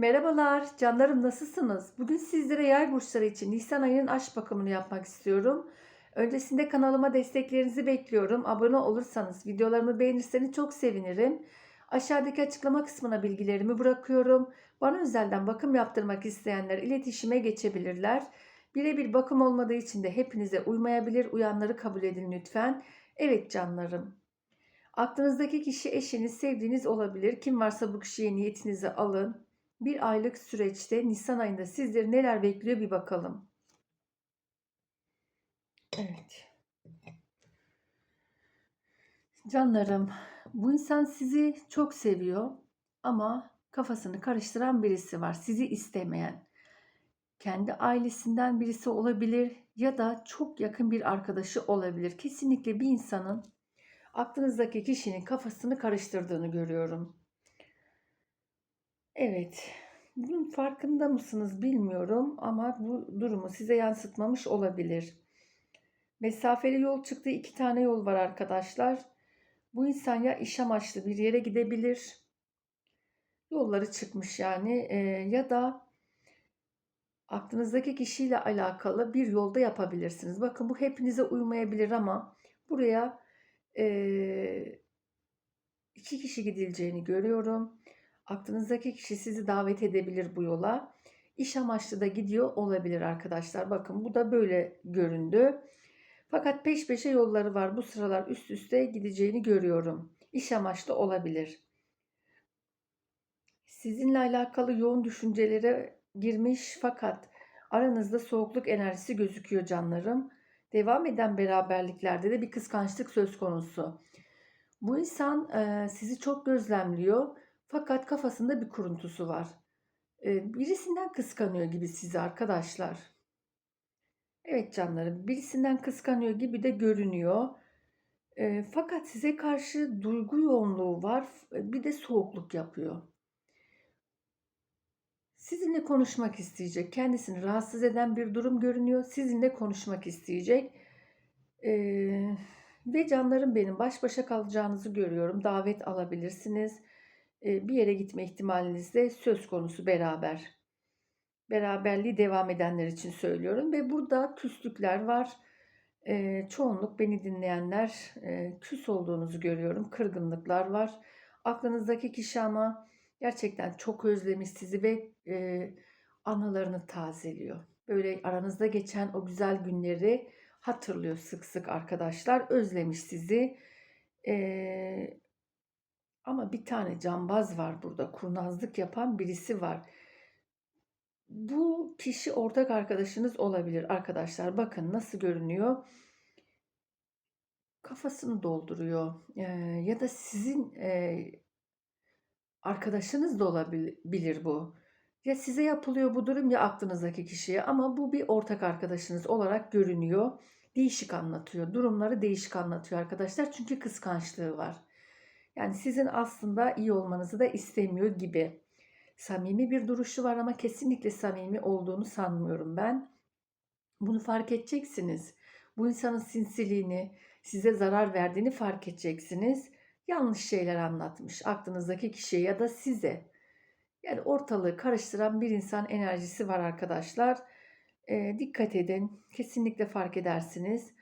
Merhabalar, canlarım nasılsınız? Bugün sizlere yay burçları için Nisan ayının aşk bakımını yapmak istiyorum. Öncesinde kanalıma desteklerinizi bekliyorum. Abone olursanız, videolarımı beğenirseniz çok sevinirim. Aşağıdaki açıklama kısmına bilgilerimi bırakıyorum. Bana özelden bakım yaptırmak isteyenler iletişime geçebilirler. Birebir bakım olmadığı için de hepinize uymayabilir. Uyanları kabul edin lütfen. Evet canlarım. Aklınızdaki kişi eşiniz, sevdiğiniz olabilir. Kim varsa bu kişiye niyetinizi alın. Bir aylık süreçte Nisan ayında sizleri neler bekliyor bir bakalım. Evet. Canlarım, bu insan sizi çok seviyor ama kafasını karıştıran birisi var. Sizi istemeyen. Kendi ailesinden birisi olabilir ya da çok yakın bir arkadaşı olabilir. Kesinlikle bir insanın aklınızdaki kişinin kafasını karıştırdığını görüyorum. Evet. Bunun farkında mısınız bilmiyorum ama bu durumu size yansıtmamış olabilir. Mesafeli yol çıktığı iki tane yol var arkadaşlar. Bu insan ya iş amaçlı bir yere gidebilir. Yolları çıkmış yani e, ya da aklınızdaki kişiyle alakalı bir yolda yapabilirsiniz. Bakın bu hepinize uymayabilir ama buraya e, iki kişi gidileceğini görüyorum. Aklınızdaki kişi sizi davet edebilir bu yola. İş amaçlı da gidiyor olabilir arkadaşlar. Bakın bu da böyle göründü. Fakat peş peşe yolları var. Bu sıralar üst üste gideceğini görüyorum. İş amaçlı olabilir. Sizinle alakalı yoğun düşüncelere girmiş fakat aranızda soğukluk enerjisi gözüküyor canlarım. Devam eden beraberliklerde de bir kıskançlık söz konusu. Bu insan sizi çok gözlemliyor fakat kafasında bir kuruntusu var. Birisinden kıskanıyor gibi sizi arkadaşlar. Evet canlarım, birisinden kıskanıyor gibi de görünüyor. Fakat size karşı duygu yoğunluğu var, bir de soğukluk yapıyor. Sizinle konuşmak isteyecek. Kendisini rahatsız eden bir durum görünüyor. Sizinle konuşmak isteyecek. Ee, ve canlarım benim baş başa kalacağınızı görüyorum. Davet alabilirsiniz. Bir yere gitme ihtimaliniz de söz konusu beraber. Beraberliği devam edenler için söylüyorum. Ve burada küslükler var. Çoğunluk beni dinleyenler küs olduğunuzu görüyorum. Kırgınlıklar var. Aklınızdaki kişi ama gerçekten çok özlemiş sizi ve anılarını tazeliyor. Böyle aranızda geçen o güzel günleri hatırlıyor sık sık arkadaşlar. Özlemiş sizi. E, ama bir tane cambaz var burada. Kurnazlık yapan birisi var. Bu kişi ortak arkadaşınız olabilir arkadaşlar. Bakın nasıl görünüyor. Kafasını dolduruyor. E, ya da sizin e, arkadaşınız da olabilir bu. Ya size yapılıyor bu durum ya aklınızdaki kişiye ama bu bir ortak arkadaşınız olarak görünüyor. Değişik anlatıyor. Durumları değişik anlatıyor arkadaşlar. Çünkü kıskançlığı var. Yani sizin aslında iyi olmanızı da istemiyor gibi. Samimi bir duruşu var ama kesinlikle samimi olduğunu sanmıyorum ben. Bunu fark edeceksiniz. Bu insanın sinsiliğini, size zarar verdiğini fark edeceksiniz yanlış şeyler anlatmış aklınızdaki kişiye ya da size. Yani ortalığı karıştıran bir insan enerjisi var arkadaşlar. E, dikkat edin. Kesinlikle fark edersiniz.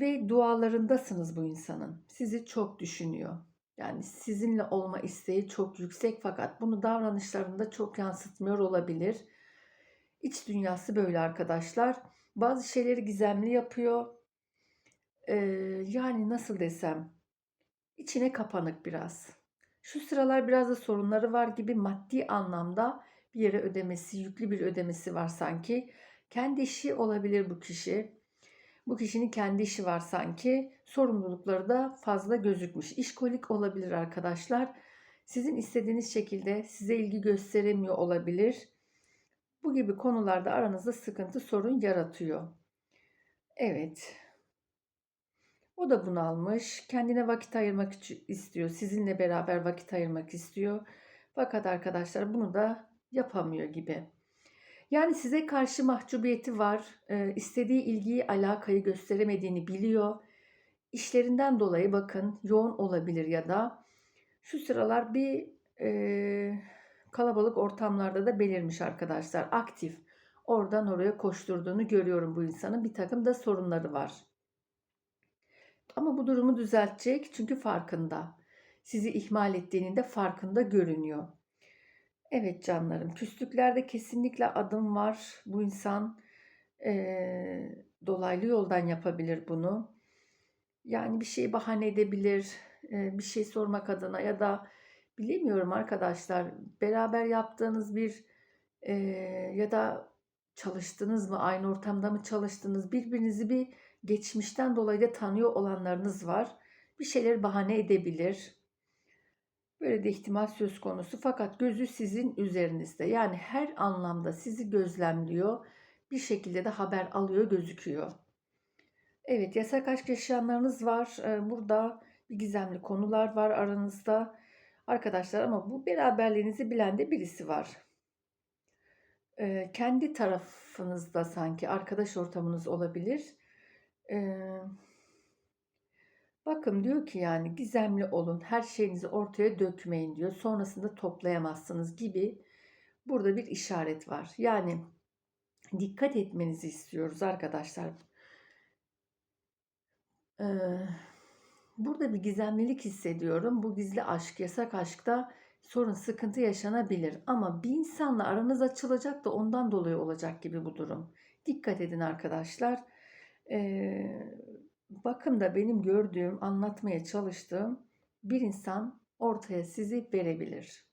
Ve dualarındasınız bu insanın. Sizi çok düşünüyor. Yani sizinle olma isteği çok yüksek fakat bunu davranışlarında çok yansıtmıyor olabilir. İç dünyası böyle arkadaşlar. Bazı şeyleri gizemli yapıyor. Ee, yani nasıl desem içine kapanık biraz. Şu sıralar biraz da sorunları var gibi maddi anlamda bir yere ödemesi, yüklü bir ödemesi var sanki. Kendi işi olabilir bu kişi. Bu kişinin kendi işi var sanki. Sorumlulukları da fazla gözükmüş. İşkolik olabilir arkadaşlar. Sizin istediğiniz şekilde size ilgi gösteremiyor olabilir. Bu gibi konularda aranızda sıkıntı, sorun yaratıyor. Evet. O da bunalmış. Kendine vakit ayırmak istiyor. Sizinle beraber vakit ayırmak istiyor. Fakat arkadaşlar bunu da yapamıyor gibi. Yani size karşı mahcubiyeti var. E, istediği ilgiyi, alakayı gösteremediğini biliyor. İşlerinden dolayı bakın yoğun olabilir ya da şu sıralar bir e, kalabalık ortamlarda da belirmiş arkadaşlar. Aktif. Oradan oraya koşturduğunu görüyorum bu insanın. Bir takım da sorunları var. Ama bu durumu düzeltecek çünkü farkında. Sizi ihmal ettiğinin de farkında görünüyor. Evet canlarım, küslüklerde kesinlikle adım var. Bu insan eee, dolaylı yoldan yapabilir bunu. Yani bir şey bahane edebilir, eee, bir şey sormak adına ya da bilemiyorum arkadaşlar. Beraber yaptığınız bir eee, ya da çalıştınız mı, aynı ortamda mı çalıştınız, birbirinizi bir geçmişten dolayı da tanıyor olanlarınız var. Bir şeyler bahane edebilir. Böyle de ihtimal söz konusu fakat gözü sizin üzerinizde. Yani her anlamda sizi gözlemliyor. Bir şekilde de haber alıyor gözüküyor. Evet yasak aşk yaşayanlarınız var. Ee, Burada bir gizemli konular var aranızda. Arkadaşlar ama bu beraberliğinizi bilen de birisi var. Ee, Kendi tarafınızda sanki arkadaş ortamınız olabilir. Ee, Bakın diyor ki yani gizemli olun, her şeyinizi ortaya dökmeyin diyor. Sonrasında toplayamazsınız gibi burada bir işaret var. Yani dikkat etmenizi istiyoruz arkadaşlar. Ee, burada bir gizemlilik hissediyorum. Bu gizli aşk, yasak aşkta sorun, sıkıntı yaşanabilir. Ama bir insanla aranız açılacak da ondan dolayı olacak gibi bu durum. Dikkat edin arkadaşlar. Ee, bakımda benim gördüğüm, anlatmaya çalıştığım bir insan ortaya sizi verebilir.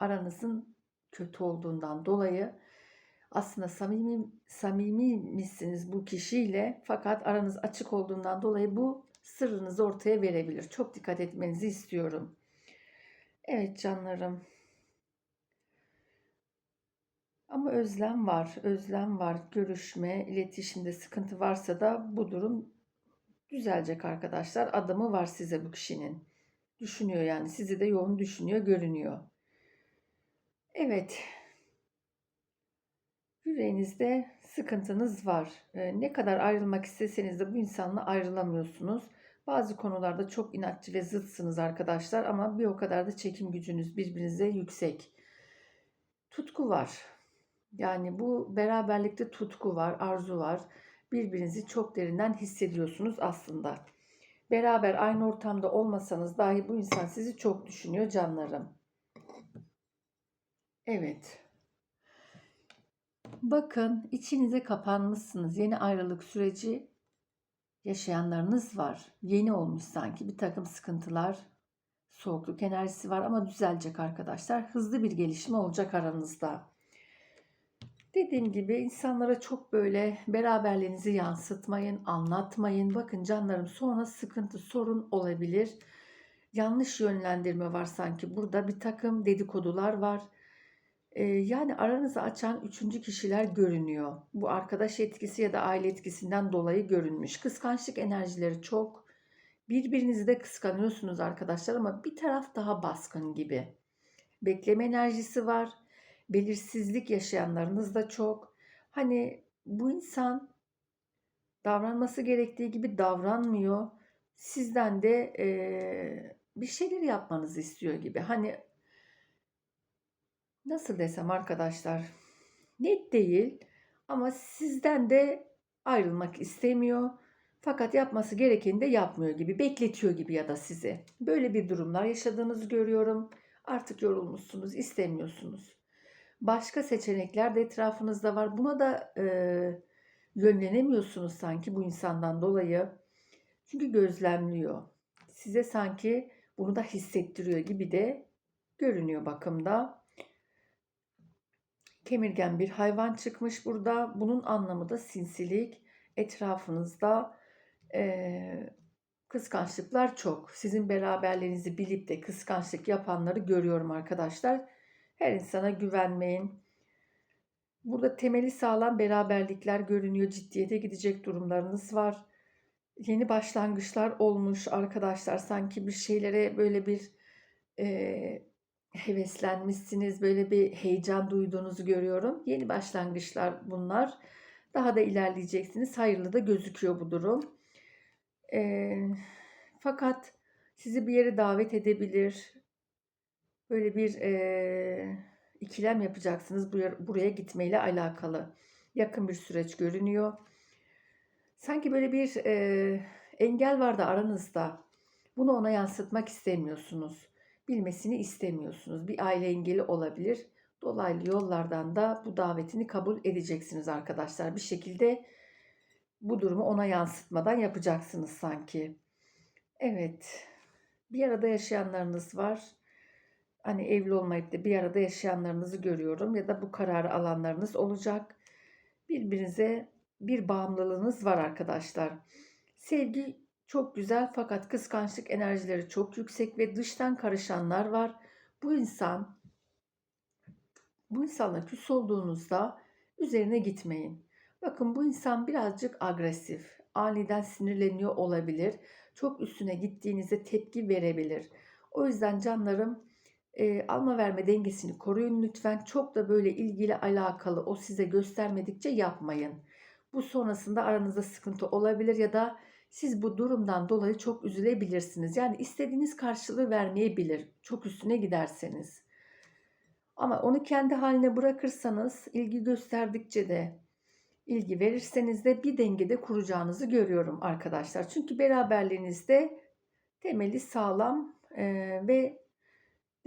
Aranızın kötü olduğundan dolayı aslında samimi samimi misiniz bu kişiyle fakat aranız açık olduğundan dolayı bu sırrınızı ortaya verebilir. Çok dikkat etmenizi istiyorum. Evet canlarım. Ama özlem var, özlem var. Görüşme, iletişimde sıkıntı varsa da bu durum düzelecek arkadaşlar. Adamı var size bu kişinin. Düşünüyor yani. Sizi de yoğun düşünüyor, görünüyor. Evet. Yüreğinizde sıkıntınız var. Ee, ne kadar ayrılmak isteseniz de bu insanla ayrılamıyorsunuz. Bazı konularda çok inatçı ve zıtsınız arkadaşlar ama bir o kadar da çekim gücünüz birbirinize yüksek. Tutku var. Yani bu beraberlikte tutku var, arzu var. Birbirinizi çok derinden hissediyorsunuz aslında. Beraber aynı ortamda olmasanız dahi bu insan sizi çok düşünüyor canlarım. Evet. Bakın içinize kapanmışsınız. Yeni ayrılık süreci yaşayanlarınız var. Yeni olmuş sanki bir takım sıkıntılar, soğukluk enerjisi var ama düzelecek arkadaşlar. Hızlı bir gelişme olacak aranızda. Dediğim gibi insanlara çok böyle beraberliğinizi yansıtmayın, anlatmayın. Bakın canlarım sonra sıkıntı, sorun olabilir. Yanlış yönlendirme var sanki. Burada bir takım dedikodular var. Ee, yani aranızı açan üçüncü kişiler görünüyor. Bu arkadaş etkisi ya da aile etkisinden dolayı görünmüş. Kıskançlık enerjileri çok. Birbirinizi de kıskanıyorsunuz arkadaşlar ama bir taraf daha baskın gibi. Bekleme enerjisi var belirsizlik yaşayanlarınız da çok. Hani bu insan davranması gerektiği gibi davranmıyor. Sizden de e, bir şeyler yapmanızı istiyor gibi. Hani nasıl desem arkadaşlar net değil ama sizden de ayrılmak istemiyor. Fakat yapması gerekeni de yapmıyor gibi, bekletiyor gibi ya da sizi. Böyle bir durumlar yaşadığınızı görüyorum. Artık yorulmuşsunuz, istemiyorsunuz. Başka seçenekler de etrafınızda var. Buna da e, yönlenemiyorsunuz sanki bu insandan dolayı. Çünkü gözlemliyor. Size sanki bunu da hissettiriyor gibi de görünüyor bakımda. Kemirgen bir hayvan çıkmış burada. Bunun anlamı da sinsilik. Etrafınızda e, kıskançlıklar çok. Sizin beraberliğinizi bilip de kıskançlık yapanları görüyorum arkadaşlar. Her insana güvenmeyin. Burada temeli sağlam beraberlikler görünüyor. Ciddiyete gidecek durumlarınız var. Yeni başlangıçlar olmuş arkadaşlar. Sanki bir şeylere böyle bir e, heveslenmişsiniz. Böyle bir heyecan duyduğunuzu görüyorum. Yeni başlangıçlar bunlar. Daha da ilerleyeceksiniz. Hayırlı da gözüküyor bu durum. E, fakat sizi bir yere davet edebilir. Böyle bir e, ikilem yapacaksınız buraya, gitmeyle alakalı. Yakın bir süreç görünüyor. Sanki böyle bir e, engel var da aranızda. Bunu ona yansıtmak istemiyorsunuz. Bilmesini istemiyorsunuz. Bir aile engeli olabilir. Dolaylı yollardan da bu davetini kabul edeceksiniz arkadaşlar. Bir şekilde bu durumu ona yansıtmadan yapacaksınız sanki. Evet. Bir arada yaşayanlarınız var. Hani evli olmayıp da bir arada yaşayanlarınızı görüyorum ya da bu kararı alanlarınız olacak. Birbirinize bir bağımlılığınız var arkadaşlar. Sevgi çok güzel fakat kıskançlık enerjileri çok yüksek ve dıştan karışanlar var. Bu insan bu insanla küs olduğunuzda üzerine gitmeyin. Bakın bu insan birazcık agresif, aniden sinirleniyor olabilir. Çok üstüne gittiğinizde tepki verebilir. O yüzden canlarım e, alma verme dengesini koruyun lütfen. Çok da böyle ilgili alakalı o size göstermedikçe yapmayın. Bu sonrasında aranızda sıkıntı olabilir ya da siz bu durumdan dolayı çok üzülebilirsiniz. Yani istediğiniz karşılığı vermeyebilir. Çok üstüne giderseniz. Ama onu kendi haline bırakırsanız ilgi gösterdikçe de ilgi verirseniz de bir dengede kuracağınızı görüyorum arkadaşlar. Çünkü beraberliğinizde temeli sağlam ve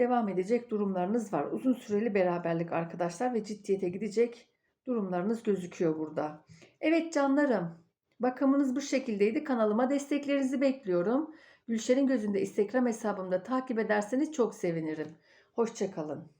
devam edecek durumlarınız var. Uzun süreli beraberlik arkadaşlar ve ciddiyete gidecek durumlarınız gözüküyor burada. Evet canlarım, bakımınız bu şekildeydi. Kanalıma desteklerinizi bekliyorum. Gülşen'in gözünde Instagram hesabımda takip ederseniz çok sevinirim. Hoşçakalın.